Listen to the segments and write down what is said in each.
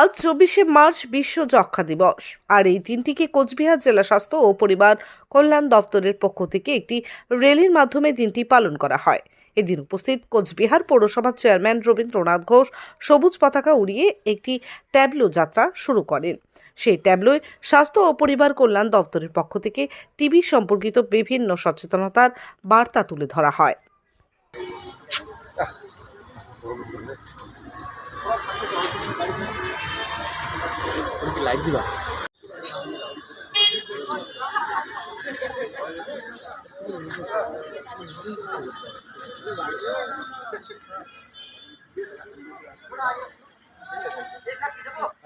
আজ চব্বিশে মার্চ বিশ্ব যক্ষা দিবস। আর এই দিনটিকে কোচবিহার জেলা স্বাস্থ্য ও পরিবার কল্যাণ দপ্তরের পক্ষ থেকে একটি র্যালির মাধ্যমে দিনটি পালন করা হয়। এদিন উপস্থিত কোচবিহার পৌরসভার চেয়ারম্যান রবীন্দ্রনাথ ঘোষ সবুজ পতাকা উড়িয়ে একটি ট্যাবলো যাত্রা শুরু করেন। সেই ট্যাবলোয় স্বাস্থ্য ও পরিবার কল্যাণ দপ্তরের পক্ষ থেকে টিবি সম্পর্কিত বিভিন্ন সচেতনতার বার্তা তুলে ধরা হয়। তুমি কি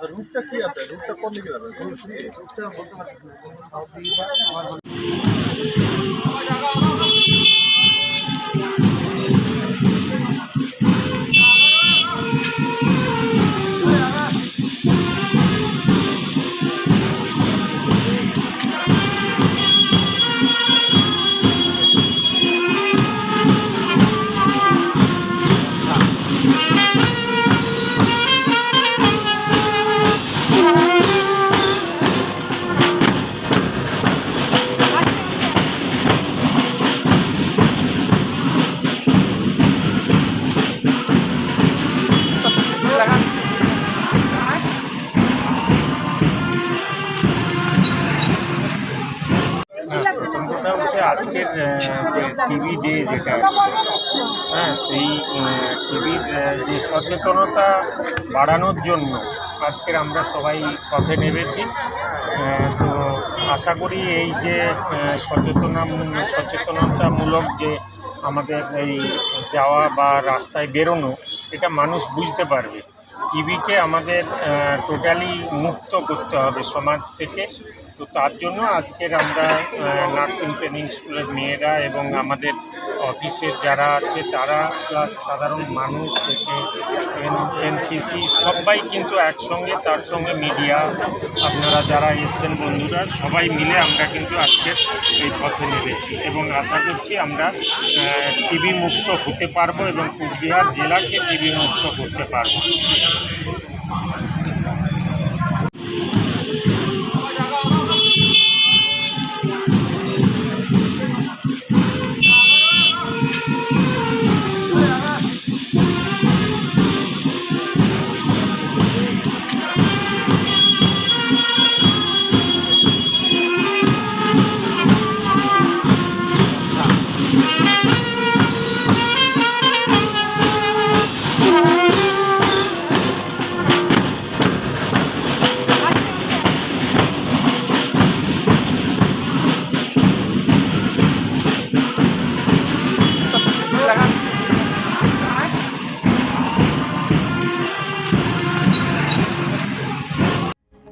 রুটটা আছে? রুটটা কোন দিকে যাবে? প্রথম আজকের যে টিভি ডে যেটা হ্যাঁ সেই টিভির যে সচেতনতা বাড়ানোর জন্য আজকের আমরা সবাই পথে নেমেছি। তো আশা করি এই যে সচেতনা সচেতনতামূলক যে আমাদের এই যাওয়া বা রাস্তায় বেরোনো, এটা মানুষ বুঝতে পারবে। টিভিকে আমাদের টোটালি মুক্ত করতে হবে সমাজ থেকে। তো তার জন্য আজকের আমরা নার্সিং ট্রেনিং স্কুলের মেয়েরা এবং আমাদের অফিসের যারা আছে তারা প্লাস সাধারণ মানুষ থেকে এনসিসি সবাই কিন্তু একসঙ্গে, তার সঙ্গে মিডিয়া আপনারা যারা এসছেন বন্ধুরা, সবাই মিলে আমরা কিন্তু আজকের এই পথে নেমেছি এবং আশা করছি আমরা টিভি মুক্ত হতে পারব এবং কুচবিহার জেলাকে টিভি মুক্ত করতে পারব।